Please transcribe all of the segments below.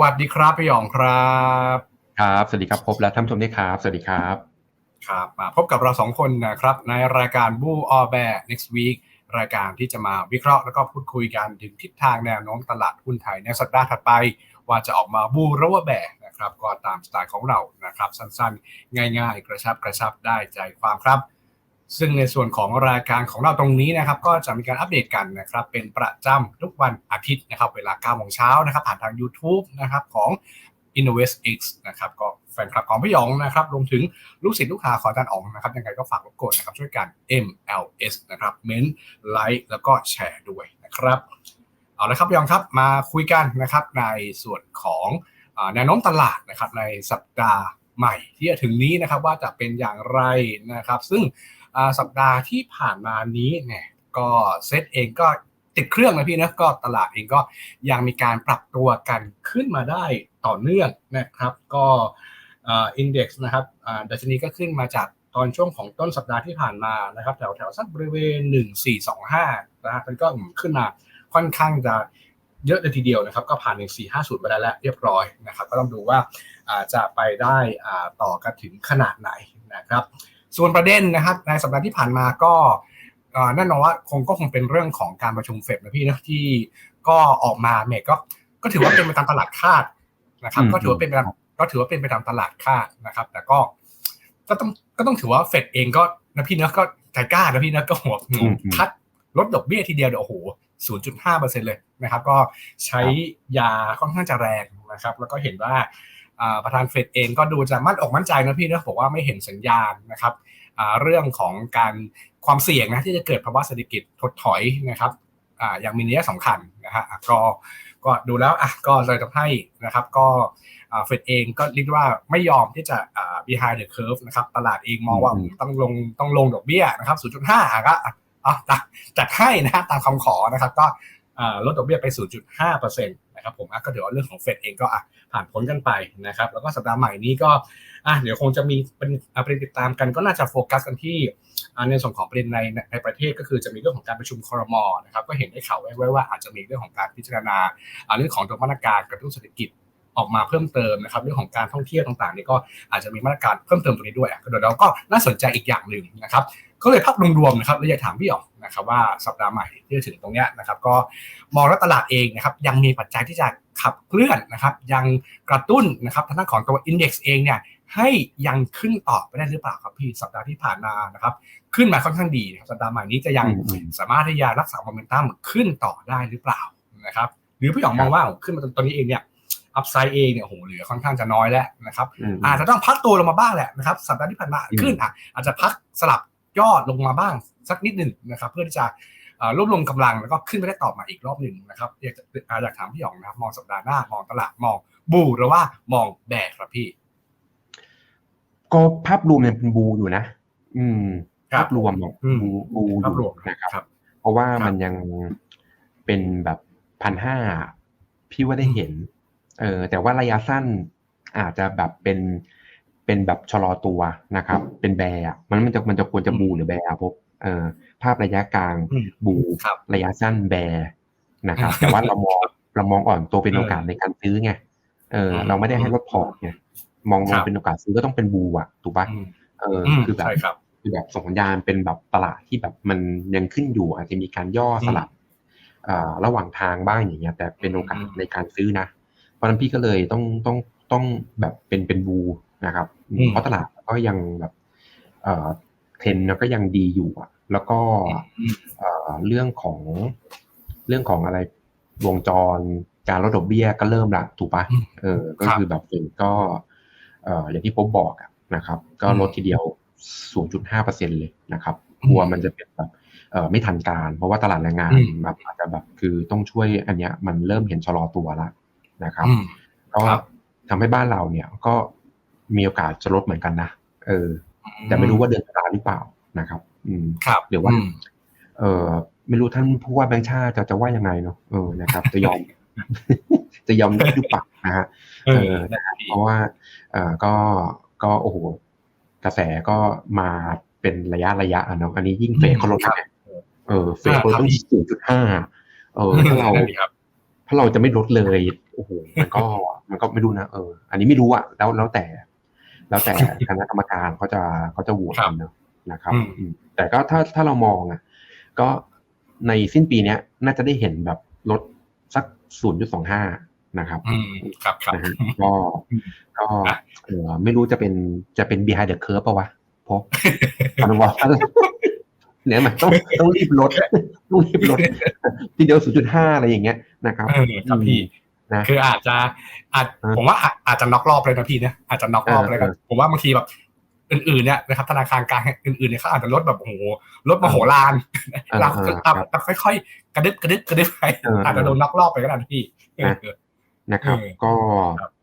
วัสดีครับพี่หยองครับ ครับสวัสดีครับพบและท่านผู้ชมด้วยครับ สวัสดีครับครับมาพบกับเราสองคนนะครับ ในรายการบูออแบ next week รายการที่จะมาวิเคราะห์แล้วก็พูดคุยกันถึงทิศทางแนวโน้มตลาดหุ้นไทยในสัปดาห์ถัดไป ว่าจะออกมาบูหรือว่าแบนะครับก็ตามสไตล์ของเรานะครับ สั้นๆ ง่าย ๆ กระชับกระชับได้ใจความครับ ซึ่งในส่วนของรายการของเราตรงนี้นะครับก็จะมีการอัปเดตกันนะครับเป็นประจำทุกวันอาทิตย์นะครับเวลา9โมงเช้านะครับผ่านทาง YouTube นะครับของ InnovestX นะครับก็แฟนคลับของพี่หยองนะครับรวมถึงลูกศิษย์ลูกหาของอาจารย์อ๋องนะครับยังไงก็ฝากรบกวนนะครับช่วยกัน MLS นะครับเม้นไลค์แล้วก็แชร์ด้วยนะครับเอาละครับพี่หยองครับมาคุยกันนะครับในส่วนของแนวโน้มตลาดนะครับในสัปดาห์ใหม่ที่จะถึงนี้นะครับว่าจะเป็นอย่างไรนะครับ ซึ่ง สัปดาห์ที่ผ่านมานี้เนี่ยก็เซตเองก็ติดเครื่องนะพี่นะก็ตลาดเองก็ยังมีการปรับตัวกันขึ้นมาได้ต่อเนื่องนะครับ ก็อินเด็กซ์นะครับดัชนีก็ขึ้นมาจากตอนช่วงของต้นสัปดาห์ที่ผ่านมานะครับ แถวแถวสักบริเวณ 1425นะฮะมันก็ขึ้นมาค่อนข้างจะเยอะเลยทีเดียวนะครับ ก็ผ่าน 1450ไปได้แล้วเรียบร้อยนะครับ ก็ต้องดูว่าจะไปได้ต่อกันถึงขนาดไหนนะครับ ส่วนประเด็นนะครับในสัปดาห์ที่ผ่านมาก็แน่นอนว่าคงก็คงเป็นเรื่องของการประชุมเฟดนะพี่นะที่ก็ออกมาเนี่ยก็ก็ถือว่าเป็นไปตามตลาดคาดนะครับ ก็ถือว่าเป็นไปตามก็ถือว่าเป็นไปตามตลาดคาดนะครับ แต่ก็ก็ต้องก็ต้องถือว่าเฟดเองก็นะพี่นะก็ใจกล้านะพี่นะก็หัวคัดลดดอกเบี้ยทีเดียวเดี๋ยวโอ้โห0.5%เลยนะครับ ก็ใช้ยาค่อนข้างจะแรงนะครับ แล้วก็เห็นว่า ประธานเฟดเองก็ดูจะมั่นอกมั่นใจนะพี่นะบอกว่าไม่เห็นสัญญาณนะครับเรื่องของการความเสี่ยงนะที่จะเกิดภาวะเศรษฐกิจถดถอยนะครับอย่างมีนัยสำคัญนะฮะก็ก็ดูแล้วอะก็เลยทำให้นะครับก็เฟดเองก็เรียกว่าไม่ยอมที่จะ behind the curve นะครับตลาดเองมองว่าต้องลงต้องลงดอกเบี้ยนะครับ 0.5ก็อะจัดให้นะตามคำขอนะครับ ก็ ลดดอกเบี้ยไป 0.5%นะครับผมก็เดี๋ยวเรื่องของเฟดเองก็ผ่านพ้นกันไปนะครับแล้วก็สัปดาห์ใหม่นี้ก็เดี๋ยวคงจะมีเป็นประเด็นติดตามกันก็น่าจะโฟกัสกันที่ในส่วนของประเด็นในในประเทศก็คือจะมีเรื่องของการประชุมคอรมอนะครับก็เห็นได้ข่าวไว้ว่าอาจจะมีเรื่องของการพิจารณาเรื่องของตัวมาตรการกระตุ้นเศรษฐกิจออกมาเพิ่มเติมนะครับเรื่องของการท่องเที่ยวต่างๆนี่ก็อาจจะมีมาตรการเพิ่มเติมตรงนี้ด้วยเดี๋ยวเราก็น่าสนใจอีกอย่างหนึ่งนะครับ ก็เลยภาพรวมๆนะครับเราอยากถามพี่อ๋องนะครับว่าสัปดาห์ใหม่ที่จะถึงตรงนี้นะครับ ก็มองว่าตลาดเองนะครับยังมีปัจจัยที่จะขับเคลื่อนนะครับ ยังกระตุ้นนะครับทางด้านของตัวอินเด็กซ์เองเนี่ยให้ยังขึ้นต่อไปได้หรือเปล่าครับพี่สัปดาห์ที่ผ่านมานะครับ ขึ้นมาค่อนข้างดีสัปดาห์ใหม่นี้จะยังสามารถที่จะรักษาโมเมนตัมขึ้นต่อได้หรือเปล่านะครับ หรือพี่หยองมองว่าขึ้นมาตอนนี้เองเนี่ยอัพไซด์เองเนี่ยโหเหลือค่อนข้างจะน้อยแล้วนะครับอาจจะต้องพักตัวลงมาบ้างแหละนะครับสัปดาห์ที่ผ่านมาขึ้นอะอาจจะพักสลับ ยอดลงมาบ้างสักนิดหนึ่งนะครับเพื่อที่จะรวบรวมกำลังแล้วก็ขึ้นไปได้ต่อมาอีกรอบหนึ่งนะครับอยากอยากถามพี่หยองนะครับ มองสัปดาห์หน้ามองตลาดมองบูหรือว่ามองแบกครับพี่ ก็ภาพรวมยังเป็นบูอยู่นะ อืมภาพรวมบูบูอยู่นะครับ เพราะว่ามันยังเป็นแบบพันห้าพี่ว่าได้เห็น เออแต่ว่าระยะสั้นอาจจะแบบเป็น เป็นแบบชะลอตัวนะครับ เป็นแบร์มันมันจะมันจะควรจะบูหรือแบร์พบเอ่อภาพระยะกลางบูระยะสั้นแบร์นะครับ แต่ว่าเรามองเรามองอ่อนตัวเป็นโอกาสในการซื้อไงเออเราไม่ได้ให้ลดพอร์ตไงมองมองเป็นโอกาสซื้อก็ต้องเป็นบูอะถูกปะเออคือแบบคือแบบส่งสัญญาณเป็นแบบตลาดที่แบบมันยังขึ้นอยู่อาจจะมีการย่อสลับระหว่างทางบ้างอย่างเงี้ย แต่เป็นโอกาสในการซื้อนะ เพราะนั้นพี่ก็เลยต้องต้องต้องแบบเป็นเป็นบู นะครับเพราะตลาดก็ยังแบบเทรนก็ยังดีอยู่อะ แล้วก็เรื่องของเรื่องของอะไรวงจรการลดดอกเบี้ยก็เริ่มละถูกปะเออ ก็คือแบบเฟดก็อย่างที่ผมบอกนะครับ ก็ลดทีเดียว 0.5%เลยนะครับกลัวมันจะเป็นแบบไม่ทันการ เพราะว่าตลาดแรงงานแบบอาจจะแบบคือต้องช่วยอันเนี้ยมันเริ่มเห็นชะลอตัวแล้วนะครับ ก็ทำให้บ้านเราเนี่ยก็ มีโอกาสจะลดเหมือนกันนะเออ แต่ไม่รู้ว่าเดือนตุลาหรือเปล่านะครับ อืมครับเดี๋ยวว่า เออไม่รู้ท่านผู้ว่าแบงค์ชาติจะจะว่ายังไงเนาะเออนะครับ จะยอม จะยอมได้หรือเปล่านะฮะเออเพราะว่า เออก็ก็โอ้โหกระแสก็มาเป็นระยะระยะอะเนาะอันนี้ยิ่งเฟกเขาลดไงเออเฟกเขาต้องสี่จุดห้าเออถ้าเราถ้าเราจะไม่ลดเลย โอ้โหมันก็ มันก็ไม่รู้นะเออ อันนี้ไม่รู้อะแล้วแล้วแต่ แล้วแต่คณะกรรมการเขาจะเขาจะโหวตกันนะนะครับแต่ก็ถ้าถ้าเรามองอะก็ในสิ้นปีเนี้ยน่าจะได้เห็นแบบลดสักศูนย์จุดสองห้านะครับอืมครับครับนะฮะก็ก็เออไม่รู้จะเป็นจะเป็น behind the curve ปะวะเพราะมันว่าเนี่ยมันต้องต้องรีบลดต้องรีบลดทีเดียวศูนย์จุดห้าอะไรอย่างเงี้ยนะครับเออครับพี่ นะคืออาจจะอาจผมว่าอาจอาจจะน็อกรอบเลยนะพี่เนี่ยอาจจะน็อกรอบเลยกันผมว่าบางทีแบบอื่นๆเนี่ยนะครับธนาคารกลางอื่นๆเนี่ยเขาอาจจะลดแบบโอ้โหลดมโหฬารเราเราค่อยๆ กระดึบกระดึบกระดึบไปอาจจะโดนน็อกรอบไปก็ได้พี่นะครับ ก็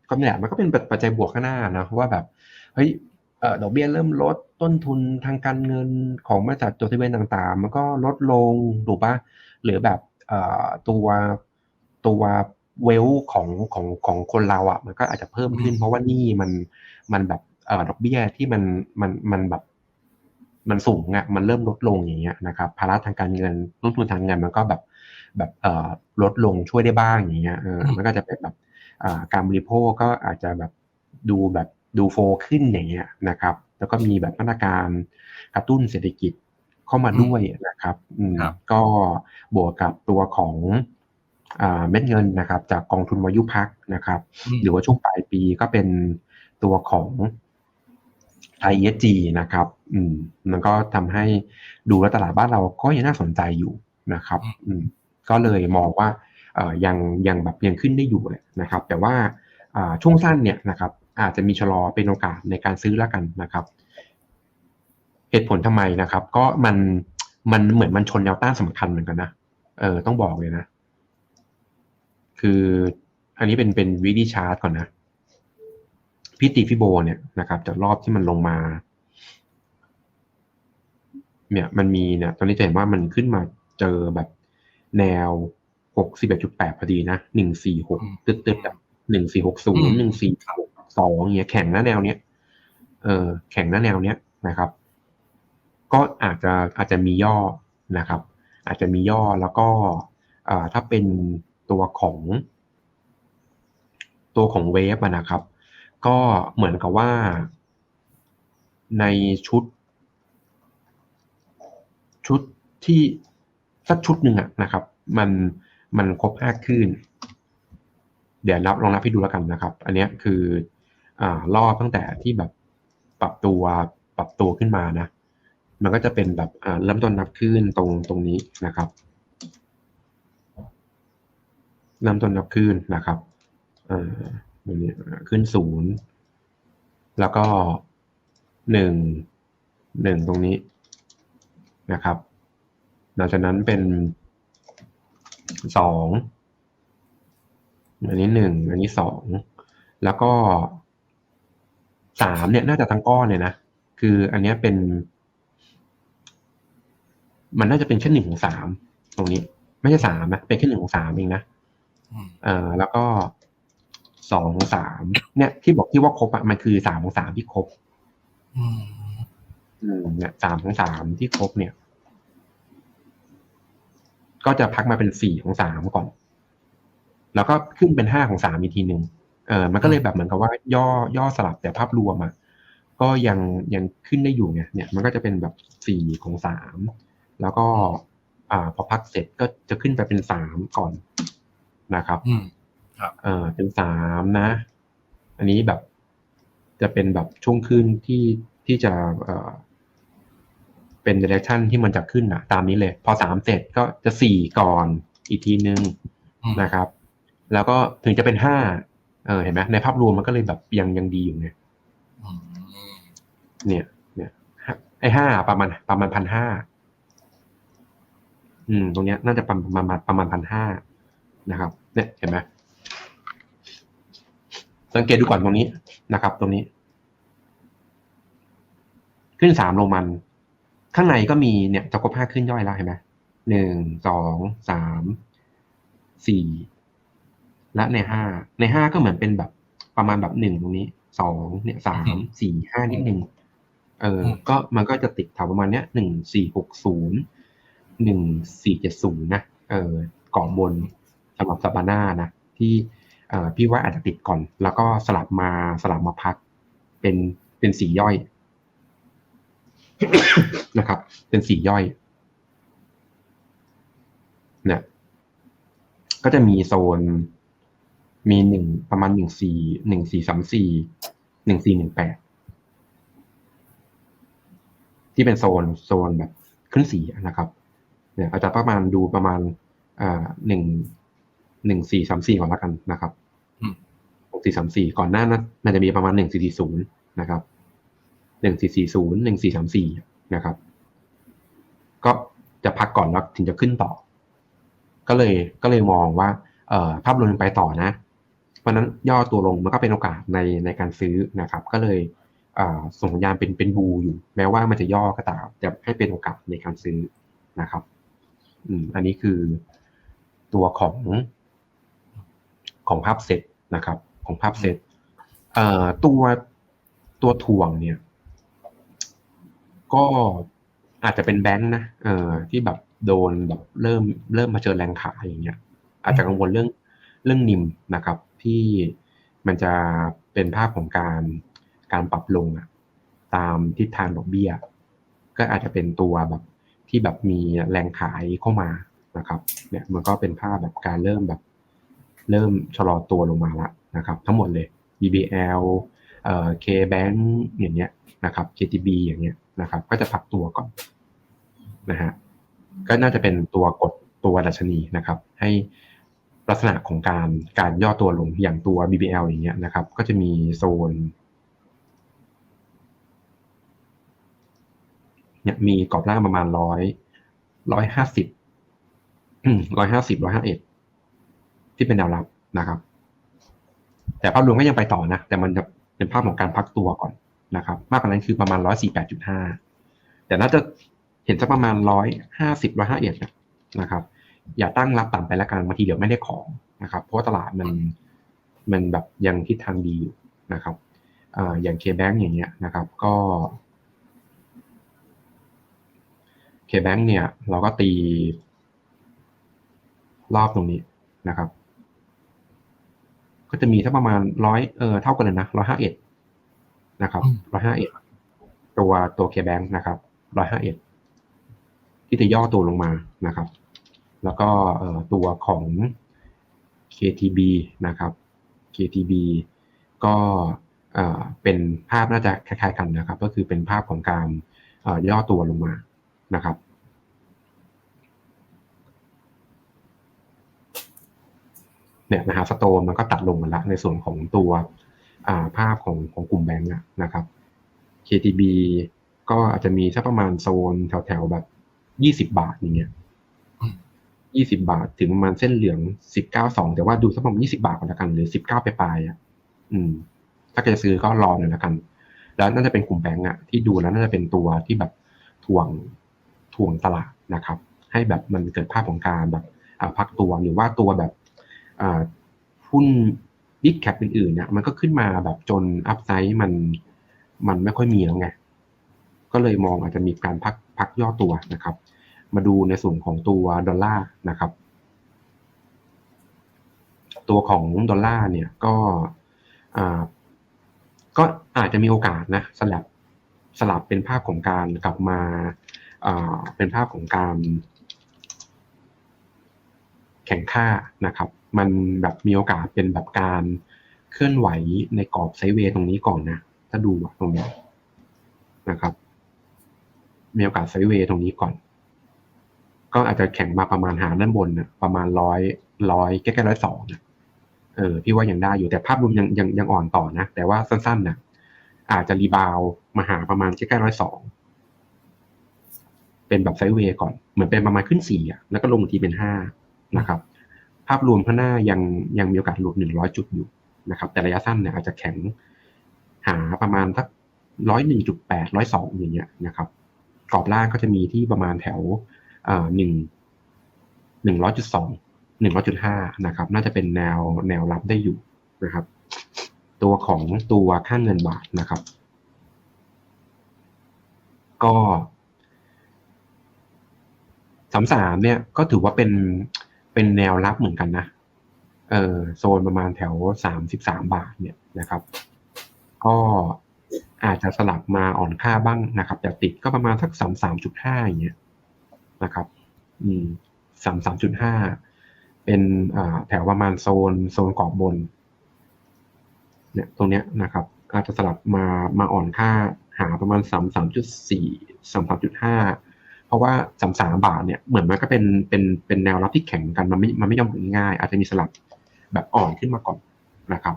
ก็เนี่ยมันก็เป็นปัจจัยบวกข้างหน้านะว่าแบบเฮ้ยเออดอกเบี้ยเริ่มลดต้นทุนทางการเงินของบริษัทจดทะเบียนต่างๆ มันก็ลดลงถูกปะหรือแบบเอ่อตัวตัว เวลของของของคนเราอะ มันก็อาจจะเพิ่มขึ้น เพราะว่านี่มันมันแบบเอ่อดอกเบี้ยที่มันมันมันแบบ มันสูงอะมันเริ่มลดลงอย่างเงี้ยนะครับภาระทางการเงินต้นทุนทางเงินมันก็แบบแบบเอ่อลดลงช่วยได้บ้างอย่างเงี้ยเออมันก็จะเป็นแบบการบริโภคก็อาจจะแบบดูแบบดูโฟขึ้นอย่างเงี้ยนะครับ แล้วก็มีแบบมาตรการกระตุ้นเศรษฐกิจเข้ามาด้วยนะครับ อืมก็บวกกับตัวของ เม็ดเงินนะครับ จากกองทุนวายุพักนะครับ หรือว่าช่วงปลายปีก็เป็นตัวของไทยเอจีนะครับ อืม มันก็ทำให้ดูแล้วตลาดบ้านเราก็ยังน่าสนใจอยู่นะครับ อืม ก็เลยมองว่า เอ่อยังยังแบบยังขึ้นได้อยู่เลยนะครับ แต่ว่าช่วงสั้นเนี่ยนะครับ อาจจะมีชะลอเป็นโอกาสในการซื้อแล้วกันนะครับ เหตุผลทำไมนะครับ ก็มันมันเหมือนมันชนแนวต้านสำคัญเหมือนกันนะเออต้องบอกเลยนะ คืออันนี้เป็นเป็นวิดีชาร์ตก่อนนะพิติฟิโบเนี่ยนะครับจากรอบที่มันลงมา เนี่ยมันมีเนี่ยตอนนี้จะเห็นว่ามันขึ้นมาเจอแบบแนวหกสิบเอ็ดจุดแปดพอดีนะหนึ่งสี่หกตึ๊ดตึ๊ดแบบหนึ่งสี่หกศูนย์หนึ่งสี่หกสองเงี้ยแข่งหน้าแนวเนี้ยเออแข่งหน้าแนวเนี้ยนะครับ ก็อาจจะอาจจะมีย่อนะครับ อาจจะมีย่อแล้วก็ถ้าเป็น ตัวของตัวของเวฟนะครับ ก็เหมือนกับว่า ในชุด ชุดที่สักชุดหนึ่งอะนะครับ มันมันครบห้าขึ้นเดี๋ยวนับลองนับให้ดูแล้วกันนะครับ อันนี้คืออ่ารอบตั้งแต่ที่แบบปรับตัวปรับตัวขึ้นมานะ มันก็จะเป็นแบบเริ่มต้นนับขึ้นตรงตรงนี้นะครับ เริ่มต้นนับขึ้นนะครับอ่าตรงนี้ขึ้นศูนย์แล้วก็หนึ่งหนึ่งตรงนี้นะครับหลังจากนั้นเป็นสองอันนี้หนึ่งอันนี้สองแล้วก็สามเนี่ยน่าจะทั้งก้อนเลยนะ คืออันนี้เป็น มันน่าจะเป็นแค่หนึ่งของสามตรงนี้ ไม่ใช่สามนะเป็นแค่หนึ่งของสามเองนะ อ่อแล้วก็สองของสามเนี่ย ที่บอกที่ว่าครบอะมันคือสามของสามที่ครบอืมเนี่ยสามของสามที่ครบเนี่ย ก็จะพักมาเป็นสี่ของสามก่อน แล้วก็ขึ้นเป็นห้าของสามอีกทีหนึ่งเออมันก็เลยแบบเหมือนกับว่า ย่อย่อสลับแต่ภาพรวมอะก็ยังยังขึ้นได้อยู่ไงเนี่ย มันก็จะเป็นแบบสี่ของสามแล้วก็ อ่า พอพักเสร็จก็จะขึ้นไปเป็นสามก่อน นะครับอืมครับเออเป็นสามนะ อันนี้แบบจะเป็นแบบช่วงขึ้นที่ที่จะเอ่อเป็น direction ที่มันจะขึ้นอะตามนี้เลย พอสามเสร็จก็จะสี่ก่อนอีกทีนึงนะครับ แล้วก็ถึงจะเป็นห้าเออเห็นไหมในภาพรวมมันก็เลยแบบยังยังดีอยู่ไงเนี่ย เนี่ยไอ้ห้าประมาณประมาณพันห้าอืม ตรงเนี้ยน่าจะประมาณประมาณพันห้า นะครับ เนี่ยเห็นไหมสังเกตดูก่อนตรงนี้นะครับ ตรงนี้ ขึ้นสามโรมัน ข้างในก็มีเนี่ยจะครบห้าขึ้นย่อยแล้วเห็นไหมหนึ่งสองสามสี่และในห้าในห้าก็เหมือนเป็นแบบประมาณแบบหนึ่งตรงนี้สองเนี่ยสามสี่ห้านิดหนึ่งเออ ก็มันก็จะติดแถวประมาณเนี้ยหนึ่งสี่หกศูนย์หนึ่งสี่เจ็ดศูนย์นะเออกรอบบน สำหรับสัปดาห์หน้านะที่พี่ว่าอาจจะติดก่อน แล้วก็สลับมาสลับมาพัก เป็นเป็นสีย่อยนะครับ เป็นสีย่อยเนี่ยก็จะมีโซน มีหนึ่งประมาณหนึ่งสี่หนึ่งสี่สามสี่หนึ่งสี่หนึ่งแปดที่เป็นโซนโซนแบบขึ้นสีนะครับ เนี่ยอาจจะประมาณดูประมาณอ่าหนึ่ง หนึ่งสี่สามสี่ก่อนละกันนะครับหกสี่สามสี่ก่อนหน้านั้นมันจะมีประมาณหนึ่งสี่สี่ศูนย์นะครับหนึ่งสี่สี่ศูนย์หนึ่งสี่สามสี่นะครับ ก็จะพักก่อนแล้วถึงจะขึ้นต่อ ก็เลยก็เลยมองว่า เอ่อภาพรวมไปต่อนะ เพราะนั้นย่อตัวลงมันก็เป็นโอกาสในในการซื้อนะครับ ก็เลยส่งสัญญาณเป็นเป็นบูอยู่ แม้ว่ามันจะย่อก็ตามจะให้เป็นโอกาสในการซื้อนะครับ อืม อันนี้คือตัวของ ของภาพเซตนะครับ ของภาพเซตเอ่อตัวตัวถ่วงเนี่ย ก็อาจจะเป็นแบงค์นะเอ่อที่แบบโดนแบบเริ่มเริ่มมาเจอแรงขายอย่างเงี้ย อาจจะกังวลเรื่องเรื่องนิมนะครับ ที่มันจะเป็นภาพของการการปรับลงอะตามทิศทางดอกเบี้ย ก็อาจจะเป็นตัวแบบที่แบบมีแรงขายเข้ามานะครับ เนี่ยมันก็เป็นภาพแบบการเริ่มแบบ เริ่มชะลอตัวลงมาละนะครับทั้งหมดเลย BBL เอ่อ KBank อย่างเงี้ยนะครับ KTB อย่างเงี้ยนะครับ ก็จะพักตัวก่อนนะฮะก็น่าจะเป็นตัวกดตัวดัชนีนะครับ ให้ลักษณะของการการย่อตัวลงอย่างตัว BBL อย่างเงี้ยนะครับ ก็จะมีโซนเนี่ยมีกรอบล่างประมาณร้อยร้อยห้าสิบร้อยห้าสิบร้อยห้าเอ็ด ที่เป็นแนวรับนะครับ แต่ภาพรวมก็ยังไปต่อนะ แต่มันจะเป็นภาพของการพักตัวก่อนนะครับ มากกว่านั้นคือประมาณร้อยสี่แปดจุดห้าแต่น่าจะเห็นสักประมาณร้อยห้าสิบร้อยห้าเอ็ดนะครับ อย่าตั้งรับต่ำไปแล้วกันบางทีเดี๋ยวไม่ได้ของนะครับ เพราะตลาดมันมันแบบยังทิศทางดีอยู่นะครับอ่าอย่างเคแบงอย่างเงี้ยนะครับ ก็เคแบงเนี่ย เราก็ตีรอบตรงนี้นะครับ ก็จะมีสักประมาณร้อยเออเท่ากันเลยนะร้อยห้าเอ็ดนะครับร้อยห้าเอ็ดตัวตัวเคแบงนะครับร้อยห้าเอ็ดที่จะย่อตัวลงมานะครับ แล้วก็ตัวของ KTB นะครับ KTB ก็เป็นภาพน่าจะคล้ายๆกันนะครับ ก็คือเป็นภาพของการย่อตัวลงมานะครับ เนี่ยนะฮะสโตนมันก็ตัดลงมาละในส่วนของตัวภาพของของกลุ่มแบงก์นะครับ KTB ก็อาจจะมีสักประมาณโซนแถวๆแบบยี่สิบาทอย่างเงี้ยยี่สิบาทถึงประมาณเส้นเหลืองสิบเก้าสองแต่ว่าดูสักประมาณยี่สิบาทก่อนละกันหรือสิบเก้าไปปลายอะอืม ถ้าจะซื้อก็รอหน่อยละกัน แล้วน่าจะเป็นกลุ่มแบงก์อะที่ดูแล้วน่าจะเป็นตัวที่แบบถ่วงถ่วงตลาดนะครับ ให้แบบมันเกิดภาพของการแบบพักตัวหรือว่าตัวแบบ หุ้นบิ๊กแคปอื่นๆเนี่ยมันก็ขึ้นมาแบบจนอัพไซด์มันมันไม่ค่อยมีแล้วไง ก็เลยมองอาจจะมีการพักพักย่อตัวนะครับ มาดูในส่วนของตัวดอลลาร์นะครับ ตัวของดอลลาร์เนี่ยก็ก็อาจจะมีโอกาสนะสลับสลับเป็นภาพของการกลับมาเป็นภาพของการแข่งค่านะครับ มันแบบมีโอกาสเป็นแบบการเคลื่อนไหวในกรอบไซเวย์ตรงนี้ก่อนนะ ถ้าดูตรงนี้นะครับ มีโอกาสไซเวย์ตรงนี้ก่อน ก็อาจจะแข่งมาประมาณหาด้านบนนะประมาณร้อยร้อยใกล้ๆร้อยสองนะเออพี่ว่ายังได้อยู่แต่ภาพรวมยังยังยังอ่อนต่อนะ แต่ว่าสั้นๆนะอาจจะรีบาวมาหาประมาณใกล้ๆร้อยสองเป็นแบบไซเวย์ก่อน เหมือนเป็นประมาณขึ้นสี่อะแล้วก็ลงทีเป็นห้านะครับ ภาพรวมข้างหน้ายังยังมีโอกาสหลุดหนึ่งร้อยจุดอยู่นะครับ แต่ระยะสั้นเนี่ยอาจจะแข็งหาประมาณสักร้อยหนึ่งจุดแปดร้อยสองอย่างเงี้ยนะครับกรอบล่างก็จะมีที่ประมาณแถวหนึ่งหนึ่งร้อยจุดสองหนึ่งร้อยจุดห้านะครับ น่าจะเป็นแนวแนวรับได้อยู่นะครับ ตัวของตัวค่าเงินบาทนะครับ ก็สามสามเนี่ยก็ถือว่าเป็น เป็นแนวรับเหมือนกันนะ เออโซนประมาณแถวสามสิบสามบาทเนี่ยนะครับ ก็อาจจะสลับมาอ่อนค่าบ้างนะครับแต่ติดก็ประมาณสักสามสามจุดห้าอย่างเงี้ยนะครับ อืมสามสามจุดห้าเป็นอ่าแถวประมาณโซนโซนกรอบบน เนี่ยตรงเนี้ยนะครับ อาจจะสลับมามาอ่อนค่าหาประมาณสามสามจุดสี่สามสามจุดห้า เพราะว่าสามสามบาทเนี่ยเหมือนมันก็เป็นเป็นเป็นแนวรับที่แข็งกันมันไม่มันไม่ยอมถึงง่าย อาจจะมีสลับแบบอ่อนขึ้นมาก่อนนะครับ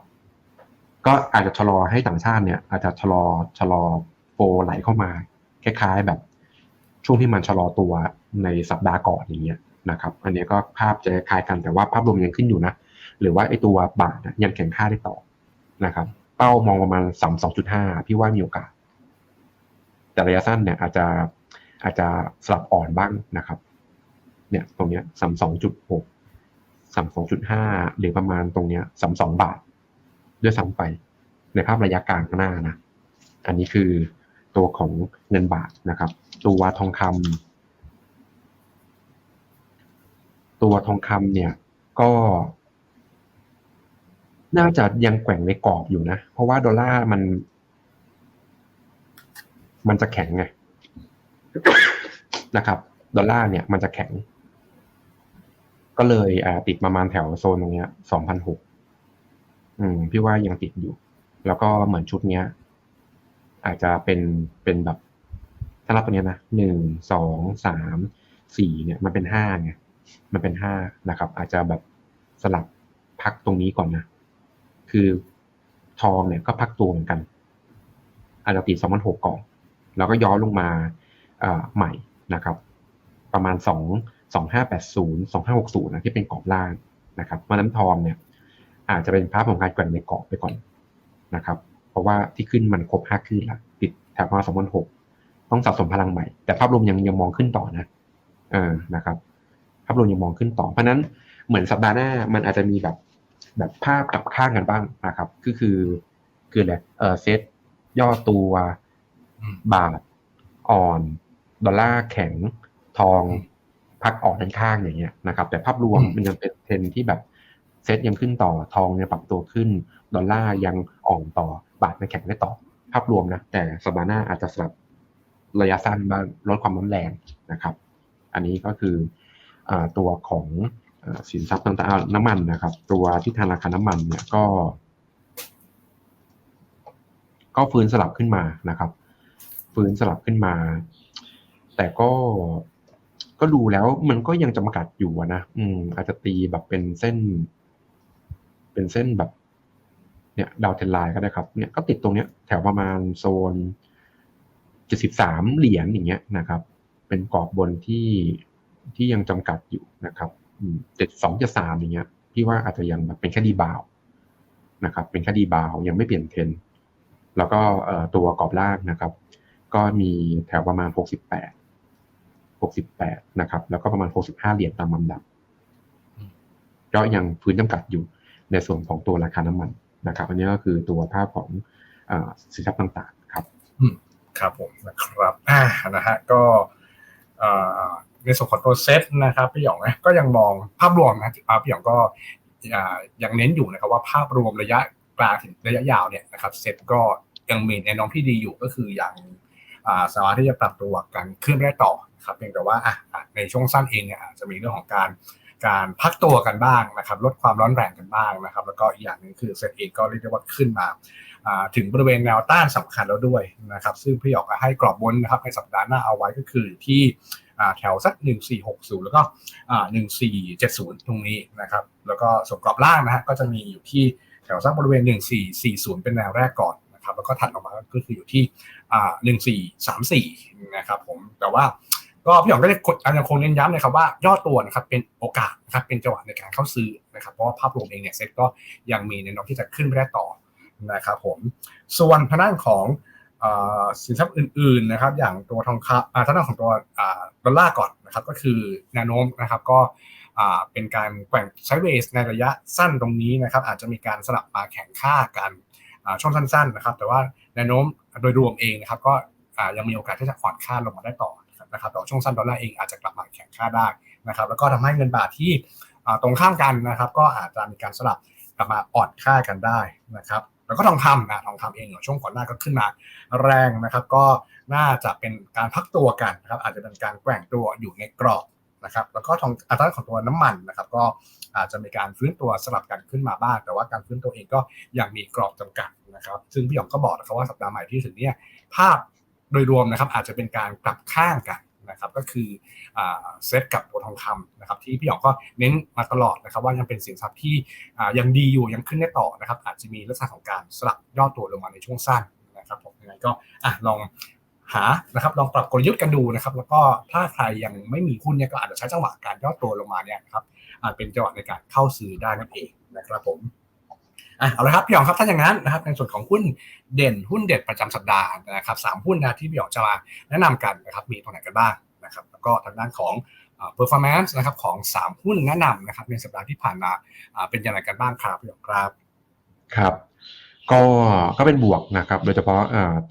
ก็อาจจะชะลอให้ต่างชาติเนี่ย อาจจะชะลอชะลอโฟไหลเข้ามา คล้ายๆแบบช่วงที่มันชะลอตัวในสัปดาห์ก่อนอย่างเงี้ยนะครับ อันนี้ก็ภาพจะคล้ายกันแต่ว่าภาพรวมยังขึ้นอยู่นะหรือว่าไอ้ตัวบาทยังแข็งค่าได้ต่อนะครับ เป้ามองประมาณสามสองจุดห้าพี่ว่ามีโอกาสแต่ระยะสั้นเนี่ยอาจจะ อาจจะสลับอ่อนบ้างนะครับ เนี่ยตรงเนี้ยสามสองจุดหกสามสองจุดห้าหรือประมาณตรงเนี้ยสามสองบาท ด้วยซ้ำไปในภาพระยะกลางข้างหน้านะ อันนี้คือตัวของเงินบาทนะครับ ตัวทองคำตัวทองคำเนี่ยก็ น่าจะยังแกว่งในกรอบอยู่นะ เพราะว่าดอลลาร์มัน มันจะแข็งไง นะครับดอลลาร์เนี่ยมันจะแข็ง ก็เลยอ่าติดประมาณแถวโซนตรงเนี้ยสองพันหกอืม พี่ว่ายังติดอยู่ แล้วก็เหมือนชุดเนี้ย อาจจะเป็นเป็นแบบถ้ารับตัวเนี้ยนะหนึ่งสองสามสี่เนี่ย มันเป็นห้าไงมันเป็นห้านะครับ อาจจะแบบสลับพักตรงนี้ก่อนนะ คือทองเนี่ยก็พักตัวเหมือนกัน อาจจะติดสองพันหกก่อน แล้วก็ย้อนลงมา ใหม่นะครับ ประมาณสองสองห้าแปดศูนย์สองห้าหกศูนย์นะที่เป็นกรอบล่างนะครับมาน้ำทองเนี่ยอาจจะเป็นภาพของการแกว่งในกรอบไปก่อนนะครับ เพราะว่าที่ขึ้นมันครบห้าขึ้นละติดแถวประมาณสองพันหกต้องสะสมพลังใหม่ แต่ภาพรวมยังยังมองขึ้นต่อนะเออนะครับ ภาพรวมยังมองขึ้นต่อ เพราะนั้นเหมือนสัปดาห์หน้ามันอาจจะมีแบบแบบภาพกลับข้างกันบ้างนะครับ ก็คือคืออะไรเออเซตย่อตัวบาทอ่อน ดอลลาร์แข็งทองพักอ่อนด้านข้างอย่างเงี้ยนะครับ แต่ภาพรวมมันยังเป็นเทรนที่แบบเซตยังขึ้นต่อทองยังปรับตัวขึ้น ดอลลาร์ยังอ่อนต่อบาทไม่แข็งได้ต่อ ภาพรวมนะ แต่สัปดาห์หน้าอาจจะสลับระยะสั้นบ้างลดความร้อนแรงนะครับ อันนี้ก็คืออตัวของสินทรัพย์ต่างๆน้ำมันนะครับ ตัวที่ทางราคาน้ำมันเนี่ยก็ ก็ฟื้นสลับขึ้นมานะครับ ฟื้นสลับขึ้นมา แต่ก็ก็ดูแล้วมันก็ยังจำกัดอยู่นะอืม อาจจะตีแบบเป็นเส้น เป็นเส้นแบบ เนี่ยดาวเทนไลน์ก็ได้ครับ เนี่ยก็ติดตรงเนี้ย แถวประมาณโซนเจ็ดสิบสามเหรียญอย่างเงี้ยนะครับ เป็นกรอบบนที่ที่ยังจำกัดอยู่นะครับเจ็ดสองเจ็ดสามอย่างเงี้ยพี่ว่าอาจจะยังแบบเป็นแค่ดีบาวนะครับ เป็นแค่ดีบาวยังไม่เปลี่ยนเทรนแล้วก็ตัวกรอบล่างนะครับ ก็มีแถวประมาณหกสิบแปด หกสิบแปดนะครับ แล้วก็ประมาณหกสิบห้าเหรียญตามลำดับ ก็ยังพื้นจำกัดอยู่ในส่วนของตัวราคาน้ำมันนะครับ อันนี้ก็คือตัวภาพของสินทรัพย์ต่างๆ ครับครับผมนะครับอ่านะฮะก็ในส่วนของตัวเซตนะครับพี่หยองนะก็ยังมองภาพรวมนะพี่หยองก็ยังเน้นอยู่นะครับว่าภาพรวมระยะกลางถึงระยะยาวเนี่ยนะครับเซตก็ยังมีแนวโน้มที่ดีอยู่ก็คืออย่างสามารถที่จะปรับตัวกันขึ้นได้ต่อ ครับเพียงแต่ว่าในช่วงสั้นเองเนี่ยอาจจะมีเรื่องของการการพักตัวกันบ้างนะครับ ลดความร้อนแรงกันบ้างนะครับ แล้วก็อีกอย่างหนึ่งคือเซตเองก็เรียกได้ว่าขึ้นมาถึงบริเวณแนวต้านสำคัญแล้วด้วยนะครับ ซึ่งพี่หยอกให้กรอบบนนะครับในสัปดาห์หน้าเอาไว้ก็คือที่แถวสัก 1460 แล้วก็ 1470 ตรงนี้นะครับ แล้วก็ส่วนกรอบล่างนะฮะก็จะมีอยู่ที่แถวสักบริเวณ 1440 เป็นแนวแรกก่อนนะครับ แล้วก็ถัดออกมาก็คืออยู่ที่ 1434 นะครับผมแต่ว่า ก็พี่หยองก็ได้ยังคงเน้นย้ำนะครับว่ายอดตัวนะครับเป็นโอกาสนะครับเป็นจังหวะในการเข้าซื้อนะครับเพราะว่าภาพรวมเองเนี่ยเซ็ตก็ยังมีแนวโน้มที่จะขึ้นไปได้ต่อนะครับผมส่วนทางด้านของสินทรัพย์อื่นๆนะครับอย่างตัวทองคำทางด้านของตัวดอลลาร์ก่อนนะครับก็คือแนวโน้มนะครับก็เป็นการแกว่งไซเวสในระยะสั้นตรงนี้นะครับอาจจะมีการสลับมาแข่งค่ากันช่วงสั้นๆนะครับแต่ว่าแนวโน้มโดยรวมเองนะครับก็ยังมีโอกาสที่จะอ่อนค่าลงมาได้ต่อ นะครับแต่ช่วงสั้นดอลลาร์เองอาจจะกลับมาแข่งค่าได้นะครับแล้วก็ทำให้เงินบาทที่ตรงข้ามกันนะครับก็อาจจะมีการสลับกลับมาอ่อนค่ากันได้นะครับแล้วก็ทองคำนะทองคำเองช่วงก่อนหน้าก็ขึ้นมาแรงนะครับ ก็น่าจะเป็นการพักตัวกันนะครับอาจจะเป็นการแกว่งตัวอยู่ในกรอบนะครับแล้วก็ทองอัตราของตัวน้ำมันนะครับ ก็อาจจะมีการฟื้นตัวสลับกันขึ้นมาบ้าง แต่ว่าการฟื้นตัวเองก็ยังมีกรอบจำกัดนะครับ ซึ่งพี่หยองก็บอกนะครับว่าสัปดาห์ใหม่ที่ถึงเนี้ภาพ โดยรวมนะครับอาจจะเป็นการกลับข้างกันนะครับก็คือเซตกับตัวทองคำนะครับที่พี่หยองก็เน้นมาตลอดนะครับว่ายังเป็นสินทรัพย์ที่ยังดีอยู่ยังขึ้นได้ต่อนะครับอาจจะมีลักษณะของการสลับย่อตัวลงมาในช่วงสั้นนะครับผมยังไงก็อลองหานะครับลองปรับกลยุทธ์กันดูนะครับแล้วก็ถ้าใครยังไม่มีหุ้นเนี่ยก็อาจจะใช้จังหวะการย่อตัวลงมาเนี่ยนะครับอาจเป็นจังหวะในการเข้าซื้อได้นั่นเองนะครับผม อะเอาละครับพี่หยองครับถ้าอย่างนั้นนะครับในส่วนของหุ้นเด่นหุ้นเด็ดประจำสัปดาห์นะครับสามหุ้นนะที่พี่หยองจะมาแนะนำกันนะครับมีตรงไหนกันบ้างนะครับแล้วก็ทางด้านของ performance นะครับของ 3 หุ้นแนะนำนะครับในสัปดาห์ที่ผ่านมาเป็นอย่างไรกันบ้างครับพี่หยองครับครับก็ก็เป็นบวกนะครับโดยเฉพาะ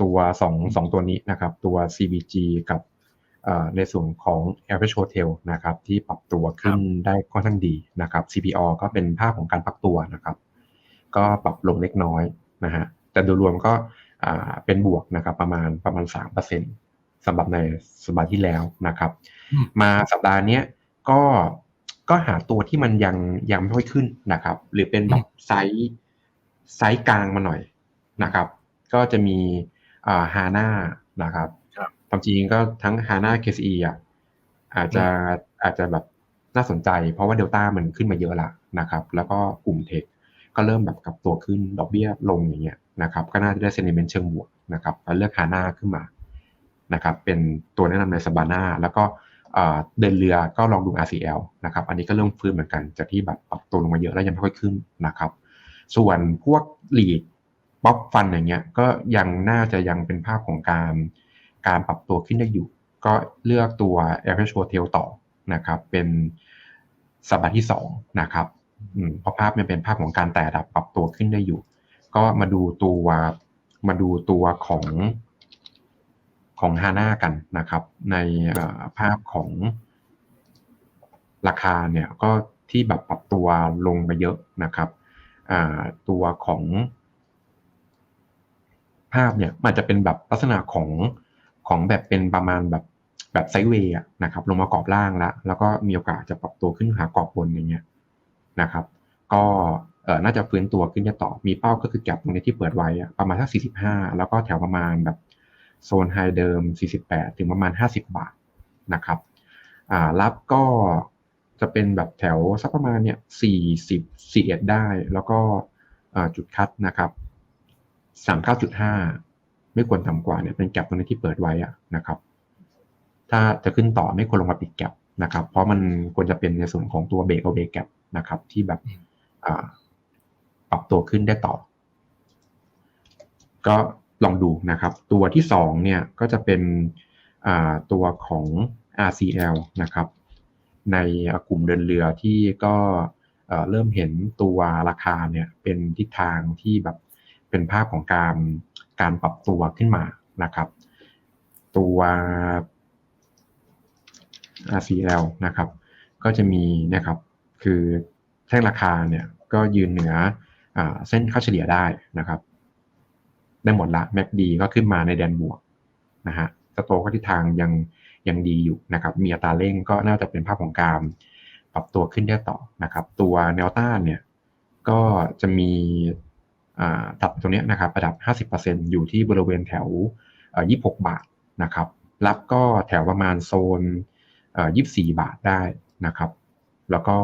ตัว2 2ตัวนี้นะครับตัว CBG กับในส่วนของ Average Hotel นะครับที่ปรับตัวขึ้นได้ค่อนข้างดีนะครับ CPO ก็เป็นภาพของการพักตัวนะครับ ก็ปรับลงเล็กน้อยนะฮะแต่โดยรวมก็เป็นบวกนะครับประมาณประมาณ3%สำหรับในสัปดาห์ที่แล้วนะครับ มาสัปดาห์นี้ก็ก็หาตัวที่มันยังยังไม่ค่อยขึ้นนะครับ หรือเป็นแบบไซส์ไซส์กลางมาหน่อยนะครับ ก็จะมีฮาน่านะครับความจริงก็ทั้งฮาน่าเคซีอะอาจจะอาจจะแบบน่าสนใจ เพราะว่าเดลต้ามันขึ้นมาเยอะละนะครับ แล้วก็กลุ่มเทค ก็เริ่มแบบกับตัวขึ้นดอกเบี้ยลงอย่างเงี้ยนะครับก็น่าจะได้เซนิเมนต์เชิงบวกนะครับเลือกฮาน่าขึ้นมานะครับเป็นตัวแนะนำในสัปาห์น้าแล้วก็เดินเรือก็ลองดู RCL นะครับอันนี้ก็เริ่มฟื้นเหมือนกันจากที่แบบปรับตัวลงมาเยอะแล้วยังไม่ค่อยขึ้นนะครับส่วนพวกลีดป๊อปฟันอย่างเงี้ยก็ยังน่าจะยังเป็นภาพของการการปรับตัวขึ้นได้อยู่ ก็เลือกตัว Average Hotel ต่อนะครับเป็นสัปดาห์ที่2นะครับ เพราะภาพมันเป็นภาพของการแต่ดับปรับตัวขึ้นได้อยู่ ก็มาดูตัวมาดูตัวของของฮาน่ากันนะครับ ในภาพของราคาเนี่ยก็ที่แบบปรับตัวลงมาเยอะนะครับตัวของภาพเนี่ยมันจะเป็นแบบลักษณะของของแบบเป็นประมาณแบบแบบไซเวย์นะครับ ลงมากรอบล่างแล้ว แล้วก็มีโอกาสจะปรับตัวขึ้นหากรอบบนอย่างเงี้ย นะครับ ก็น่าจะฟื้นตัวขึ้นจะต่อ มีเป้าก็คือแก็บตรงนี้ที่เปิดไว้ประมาณสัก 45 แล้วก็แถวประมาณแบบโซนไฮเดิม 48 ถึงประมาณ 50 บาทนะครับอ่ารับก็จะเป็นแบบแถวสักประมาณเนี่ย40 41 ได้ แล้วก็จุดคัดนะครับ39.5 ไม่ควรต่ำกว่าเนี่ยเป็นแก็บตรงนี้ที่เปิดไว้อะนะครับ ถ้าจะขึ้นต่อไม่ควรลงมาปิดแก็บ นะครับ เพราะมันควรจะเป็นในส่วนของตัวเบรกเอาเบรกแก็บนะครับ ที่แบบปรับตัวขึ้นได้ต่อ ก็ลองดูนะครับ ตัวที่2เนี่ยก็จะเป็นตัวของ RCL นะครับ ในกลุ่มเดินเรือที่ก็เริ่มเห็นตัวราคาเนี่ยเป็นทิศทางที่แบบเป็นภาพของการการปรับตัวขึ้นมานะครับ ตัว RCL นะครับ ก็จะมีนะครับ คือแท่งราคาเนี่ยก็ยืนเหนืออเส้นค่าเฉลี่ยได้นะครับ ได้หมดละ MACD ก็ขึ้นมาในแดนบวกนะฮะสโตก็ทิศทางยังยังดีอยู่นะครับ มีอัตราเร่งก็น่าจะเป็นภาพของการปรับตัวขึ้นได้ต่อนะครับ ตัวแนวต้านเนี่ยก็จะมีตัดตรงนี้นะครับระดับ 50%อยู่ที่บริเวณแถว 26 บาทนะครับ รับก็แถวประมาณโซน 24บาทได้นะครับ แล้วก็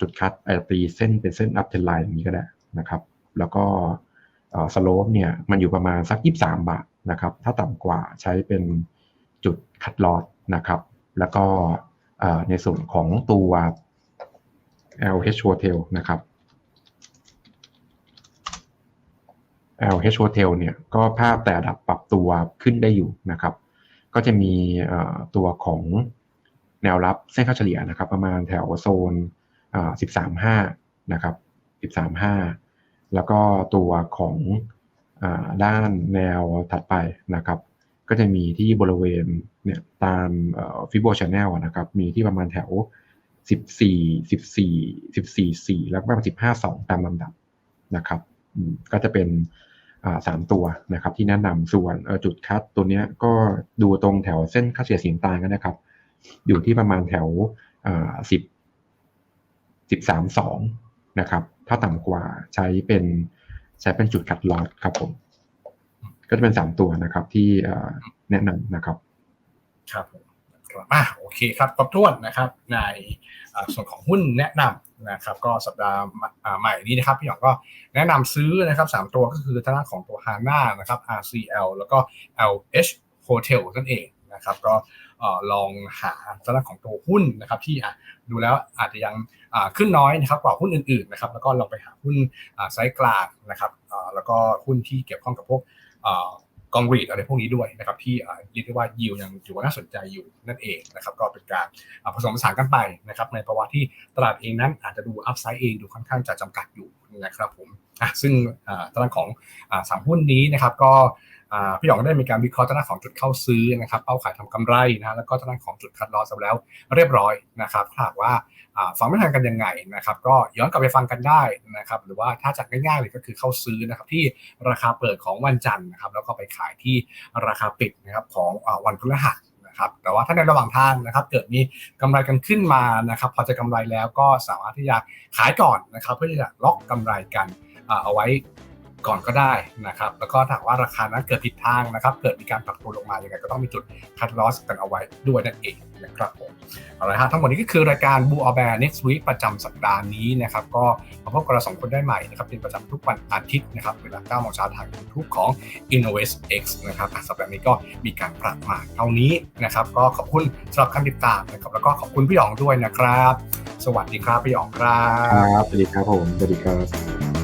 จุดคัดไอตีเส้นเป็นเส้นอัพเทนไลน์อย่างนี้ก็ได้นะครับ แล้วก็สโลปเนี่ยมันอยู่ประมาณสัก 23 บาทนะครับ ถ้าต่ำกว่าใช้เป็นจุดคัดลอดนะครับ แล้วก็ในส่วนของตัว LH Hotel นะครับ LH Hotel เนี่ยก็ภาพแต่ดับปรับตัวขึ้นได้อยู่นะครับ ก็จะมีตัวของแนวรับเส้นค่าเฉลี่ยนะครับ ประมาณแถวโซน13.5 นะครับ 13.5 แล้วก็ตัวของอด้านแนวถัดไปนะครับ ก็จะมีที่บริเวณเนี่ยตามฟิโบชแนลนะครับ มีที่ประมาณแถวสิบสี่สิบสี่สิบสี่สี่แล้วก็สิบห้าสองตามลำดับนะครับ ก็จะเป็น สามตัวนะครับที่แนะนำส่วนจุดคัดตัวนี้ก็ดูตรงแถวเส้นค่าเฉลี่ยสีน้ำตาลกันนะครับ อยู่ที่ประมาณแถวสิบสิบสามสองนะครับ ถ้าต่ำกว่าใช้เป็นใช้เป็นจุดคัดลอสครับผม ก็จะเป็นสามตัวนะครับที่แนะนำนะครับ ครับอะโอเคครับครบถ้วนนะครับ ในส่วนของหุ้นแนะนำ นะครับก็สัปดาห์ใหม่นี้นะครับพี่หยองก็แนะนำซื้อนะครับสามตัวก็คือทางด้านของตัว HANA นะครับ RCL แล้วก็ LH Hotel นั่นเองนะครับก็ลองหาทางด้านของตัวหุ้นนะครับที่ดูแล้วอาจจะยังขึ้นน้อยนะครับกว่าหุ้นอื่นๆนะครับแล้วก็ลองไปหาหุ้นไซส์กลางนะครับแล้วก็หุ้นที่เกี่ยวข้องกับพวก กองรีดอะไรพวกนี้ด้วยนะครับที่เรียกได้ว่ายิวยังถือว่าน่าสนใจอยู่นั่นเองนะครับก็เป็นการผสมผสานกันไปนะครับในภาวะที่ตลาดเองนั้นอาจจะดูอัพไซด์เองดูค่อนข้างจะจำกัดอยู่นะครับผมอะซึ่งตลาดของอสามหุ้นนี้นะครับก็ พี่หยองได้มีการวิเคราะห์ตลาดของจุดเข้าซื้อนะครับเป้าขายทำกำไรนะแล้วก็ตลาดของจุดคัดลอสไปแล้วเรียบร้อยนะครับถ้าหากว่าฟังไม่ทันกันยังไงนะครับก็ย้อนกลับไปฟังกันได้นะครับหรือว่าถ้าจากง่ายๆเลยก็คือเข้าซื้อนะครับที่ราคาเปิดของวันจันทร์นะครับแล้วก็ไปขายที่ราคาปิดนะครับของอวันพฤหัสนะครับแต่ว่าถ้าในระหว่างทางนะครับเกิดมีกำไรกันขึ้นมานะครับพอจะกำไรแล้วก็สามารถที่จะขายก่อนนะครับเพื่อที่จะล็อกกำไรกันเอาไว้ ก่อนก็ได้นะครับ แล้วก็ถ้าว่าราคานั้นเกิดผิดทางนะครับ เกิดมีการปรับตัวลงมาอยังไงก็ต้องมีจุดคัดลอสกันเอาไว้ด้วยนั่นเองนะครับผมเอาละฮะทั้งหมดนี้ก็คือรายการ Blue or Bear Next Week ประจำสัปดาห์นี้นะครับ ก็มาพบกับเราสองคนได้ใหม่นะครับเป็นประจำทุกวันอาทิตย์นะครับเวลา9โมงเช้าทาง YouTube ของ Innovate X นะครับสัปดาห์นี้ก็มีการปรับมาเท่านี้นะครับ ก็ขอบคุณสำหรับการติดตามนะครับแล้วก็ขอบคุณพี่หยองด้วยนะครับ สวัสดีครับพี่หยองครับ ครับสวัสดีครับผม สวัสดีครับ